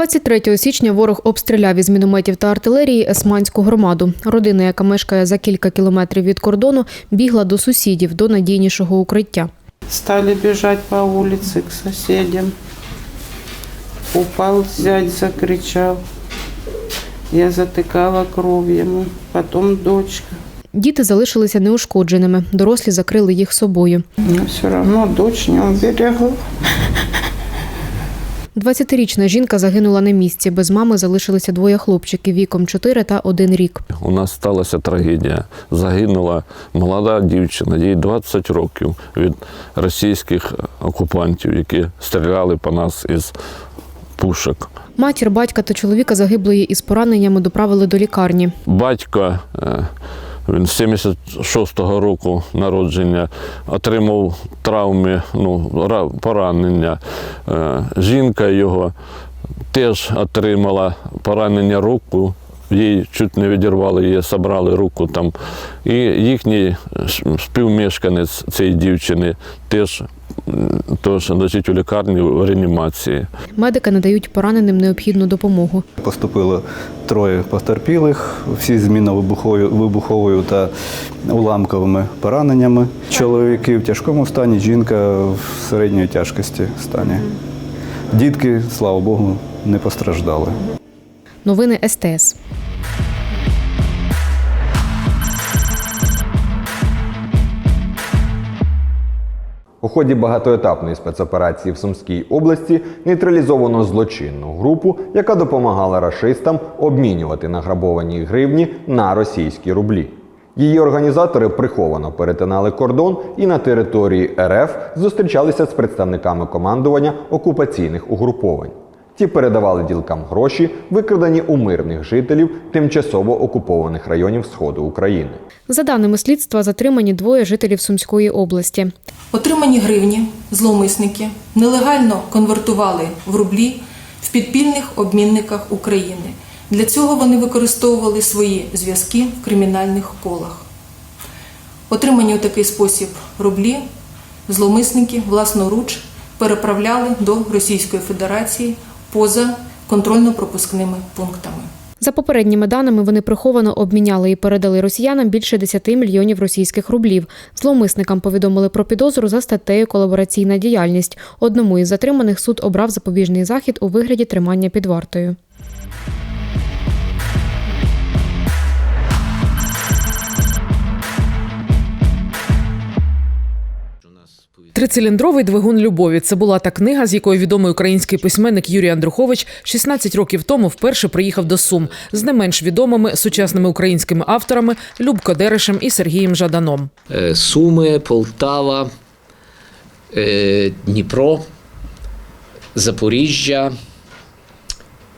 – 23 січня ворог обстріляв із мінометів та артилерії Есманську громаду. Родина, яка мешкає за кілька кілометрів від кордону, бігла до сусідів до надійнішого укриття. Стали бежать по улице к соседям. Упал зять, закричал. Я затыкала кровь ему. Потом дочка. Діти залишилися неушкодженими. Дорослі закрили їх собою. Но все равно дочь не уберегла. 20-річна жінка загинула на місці. Без мами залишилися двоє хлопчиків віком 4 та 1 рік. У нас сталася трагедія. Загинула молода дівчина, їй 20 років від російських окупантів, які стріляли по нас із пушок. Матір, батька та чоловіка загиблої із пораненнями доправили до лікарні. Батько, е, він з 76-го року народження, отримав травми, ну, поранення. Е, Жінка його теж отримала поранення руку. Їй чуть не відірвали, її забрали руку там. І їхній співмешканець цієї дівчини теж, м, теж лежить у лікарні в реанімації. Медики надають пораненим необхідну допомогу. Поступило троє потерпілих, всі з мінно-вибуховою вибуховою та уламковими пораненнями. Чоловіки в тяжкому стані, жінка в середньої тяжкості стані. Дітки, слава Богу, не постраждали. Новини СТС. Ході багатоетапної спецоперації в Сумській області нейтралізовано злочинну групу, яка допомагала рашистам обмінювати награбовані гривні на російські рублі. Її організатори приховано перетинали кордон і на території РФ зустрічалися з представниками командування окупаційних угруповань. Ті передавали ділкам гроші, викрадані у мирних жителів тимчасово окупованих районів Сходу України. За даними слідства, затримані двоє жителів Сумської області. Отримані гривні зловмисники нелегально конвертували в рублі в підпільних обмінниках України. Для цього вони використовували свої зв'язки в кримінальних колах. Отримані у такий спосіб рублі зловмисники власноруч переправляли до Російської Федерації поза контрольно-пропускними пунктами. За попередніми даними, вони приховано обміняли і передали росіянам більше 10 мільйонів російських рублів. Зловмисникам повідомили про підозру за статтею колабораційна діяльність. Одному із затриманих суд обрав запобіжний захід у вигляді тримання під вартою. Трициліндровий двигун любові це була та книга, з якою відомий український письменник Юрій Андрухович 16 років тому вперше приїхав до Сум з не менш відомими сучасними українськими авторами Любко Дерешем і Сергієм Жаданом. Е, Суми, Полтава, е, Дніпро, Запоріжжя,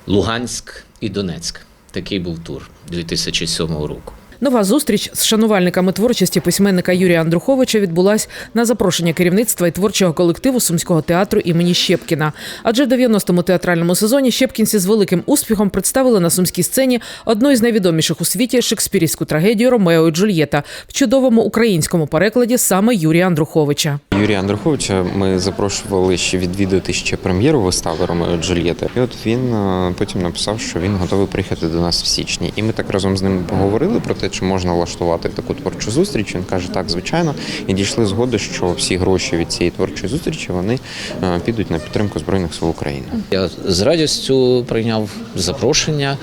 Луганськ і Донецьк. Такий був тур 2007 року. Нова зустріч з шанувальниками творчості письменника Юрія Андруховича відбулась на запрошення керівництва і творчого колективу Сумського театру імені Щепкіна. Адже в 90-му театральному сезоні щепкінці з великим успіхом представили на сумській сцені одну із найвідоміших у світі шекспірівську трагедію Ромео і Джульєта в чудовому українському перекладі саме Юрія Андруховича. Юрія Андруховича ми запрошували ще відвідати ще прем'єру вистави Ромео і Джульєта. І от він е, потім написав, що він готовий приїхати до нас в січні. І ми так разом з ним поговорили про те, чи можна влаштувати таку творчу зустріч. Він каже, так, звичайно, і дійшли згоди, що всі гроші від цієї творчої зустрічі вони е, підуть на підтримку збройних сил України. Я з радістю прийняв запрошення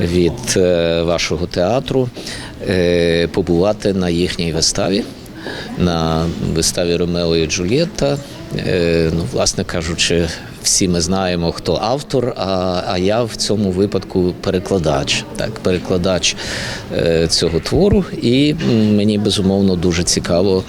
від е, вашого театру е, побувати на їхній виставі, на виставі Ромео і Джульєтта. Е, Ну, власне кажучи, всі ми знаємо, хто автор, а, а я в цьому випадку перекладач. Так, перекладач е, цього твору, і мені безумовно дуже цікаво,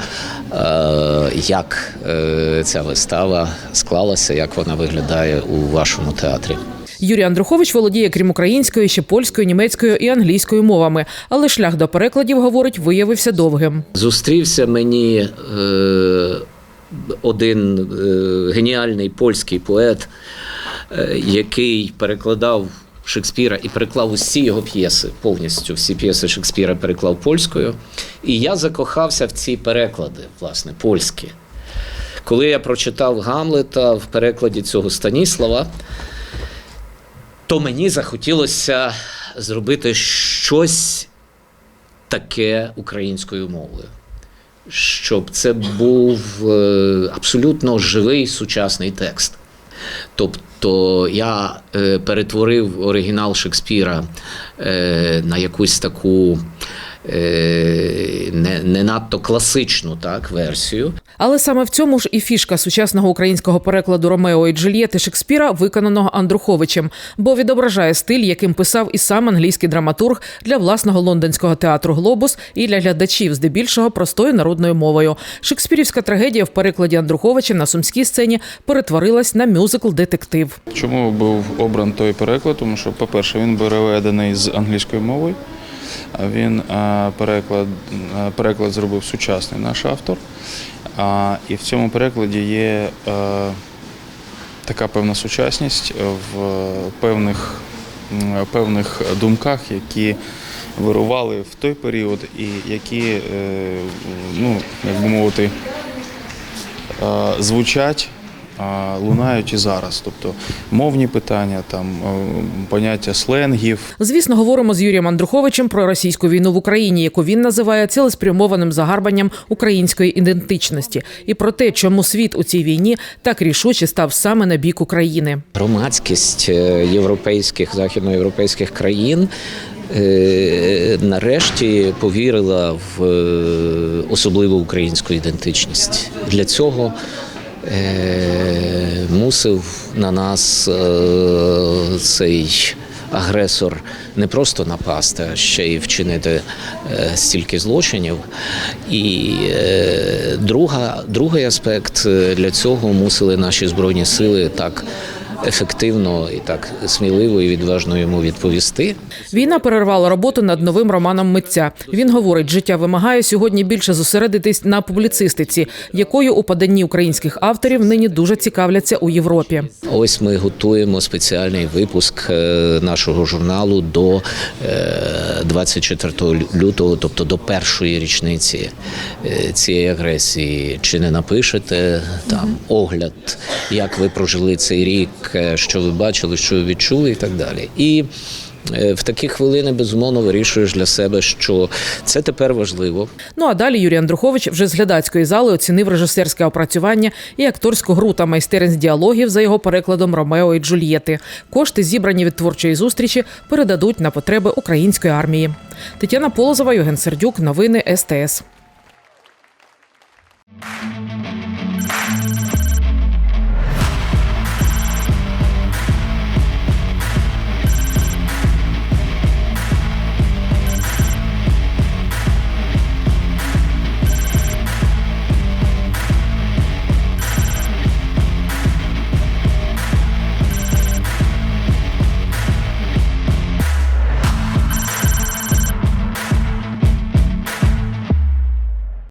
е, як е, ця вистава склалася, як вона виглядає у вашому театрі. Юрій Андрухович володіє крім української, ще польською, німецькою і англійською мовами, але шлях до перекладів, говорить, виявився довгим. Зустрівся мені е, один е, геніальний польський поет, е, який перекладав Шекспіра і переклав усі його п'єси, повністю всі п'єси Шекспіра переклав польською. І я закохався в ці переклади, власне, польські. Коли я прочитав Гамлета в перекладі цього Станіслава, то мені захотілося зробити щось таке українською мовою. Щоб це був е, абсолютно живий сучасний текст. Тобто я е, перетворив оригінал Шекспіра е, на якусь таку не, не надто класичну так, версію. Але саме в цьому ж і фішка сучасного українського перекладу Ромео і Джульєти Шекспіра, виконаного Андруховичем, бо відображає стиль, яким писав і сам англійський драматург для власного лондонського театру Глобус і для глядачів, здебільшого простою народною мовою. Шекспірівська трагедія в перекладі Андруховича на сумській сцені перетворилась на мюзикл детектив. Чому був обран той переклад? Тому що, по-перше, він переведений з англійської мови. Він е, переклад, е, переклад зробив сучасний наш автор. І в цьому перекладі є е, така певна сучасність в певних, певних думках, які вирували в той період, і які, ну, як би мовити, звучать, лунають і зараз. Тобто мовні питання, там поняття сленгів. Звісно, говоримо з Юрієм Андруховичем про російську війну в Україні, яку він називає цілеспрямованим загарбанням української ідентичності, і про те, чому світ у цій війні так рішуче став саме на бік України. Громадськість е, європейських, західноєвропейських країн. е, Нарешті повірила в е, особливу українську ідентичність. Для цього мусив на нас е, цей агресор не просто напасти, а ще й вчинити е, стільки злочинів. І е, друга, другий аспект е, для цього мусили наші збройні сили так ефективно і так сміливо і відважно йому відповісти. Війна перервала роботу над новим романом митця. Він говорить, життя вимагає сьогодні більше зосередитись на публіцистиці, якою у поданні українських авторів нині дуже цікавляться у Європі. Ось ми готуємо спеціальний випуск е, нашого журналу до е, 24 лютого, тобто до першої річниці е, цієї агресії. Чи не напишете там огляд, як ви прожили цей рік, е, що ви бачили, що ви відчули, і так далі. І е, в такі хвилини безумовно вирішуєш для себе, що це тепер важливо. Ну а далі Юрій Андрухович вже з глядацької зали оцінив режисерське опрацювання і акторську гру та майстерність діалогів за його перекладом Ромео і Джульєти. Кошти, зібрані від творчої зустрічі, передадуть на потреби української армії. Тетяна Полозова, Євген Сердюк, новини СТС.